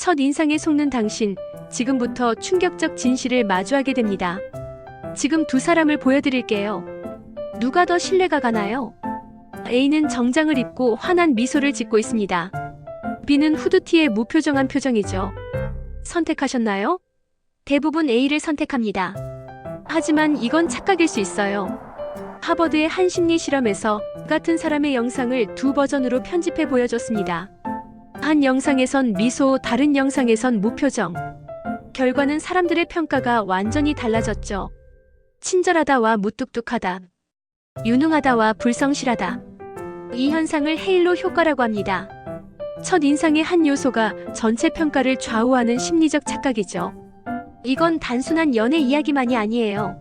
첫 인상에 속는 당신, 지금부터 충격적 진실을 마주하게 됩니다. 지금 두 사람을 보여드릴게요. 누가 더 신뢰가 가나요? A는 정장을 입고 환한 미소를 짓고 있습니다. B는 후드티에 무표정한 표정이죠. 선택하셨나요? 대부분 A를 선택합니다. 하지만 이건 착각일 수 있어요. 하버드의 한 심리 실험에서 같은 사람의 영상을 두 버전으로 편집해 보여줬습니다. 한 영상에선 미소, 다른 영상에선 무표정. 결과는 사람들의 평가가 완전히 달라졌죠. 친절하다와 무뚝뚝하다. 유능하다와 불성실하다. 이 현상을 헤일로 효과라고 합니다. 첫 인상의 한 요소가 전체 평가를 좌우하는 심리적 착각이죠. 이건 단순한 연애 이야기만이 아니에요.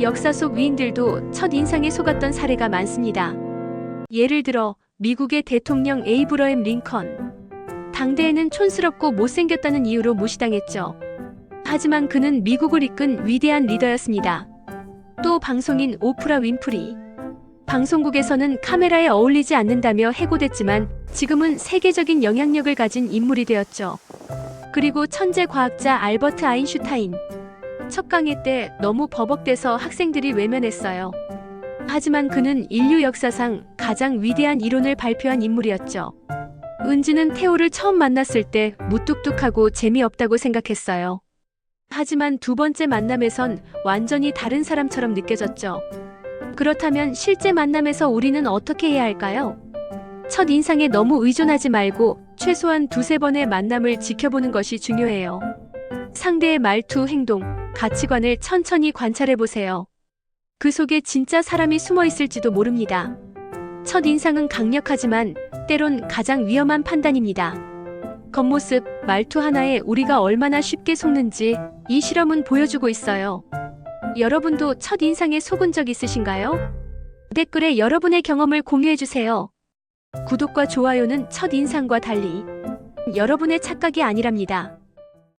역사 속 위인들도 첫 인상에 속았던 사례가 많습니다. 예를 들어 미국의 대통령 에이브러햄 링컨. 당대에는 촌스럽고 못생겼다는 이유로 무시당했죠. 하지만 그는 미국을 이끈 위대한 리더였습니다. 또 방송인 오프라 윈프리. 방송국에서는 카메라에 어울리지 않는다며 해고됐지만 지금은 세계적인 영향력을 가진 인물이 되었죠. 그리고 천재 과학자 알버트 아인슈타인. 첫 강의 때 너무 버벅대서 학생들이 외면했어요. 하지만 그는 인류 역사상 가장 위대한 이론을 발표한 인물이었죠. 은지는 태호를 처음 만났을 때 무뚝뚝하고 재미없다고 생각했어요. 하지만 두 번째 만남에선 완전히 다른 사람처럼 느껴졌죠. 그렇다면 실제 만남에서 우리는 어떻게 해야 할까요? 첫 인상에 너무 의존하지 말고 최소한 두세 번의 만남을 지켜보는 것이 중요해요. 상대의 말투, 행동, 가치관을 천천히 관찰해 보세요. 그 속에 진짜 사람이 숨어 있을지도 모릅니다. 첫 인상은 강력하지만 때론 가장 위험한 판단입니다. 겉모습, 말투 하나에 우리가 얼마나 쉽게 속는지 이 실험은 보여주고 있어요. 여러분도 첫 인상에 속은 적 있으신가요? 댓글에 여러분의 경험을 공유해 주세요. 구독과 좋아요는 첫 인상과 달리 여러분의 착각이 아니랍니다.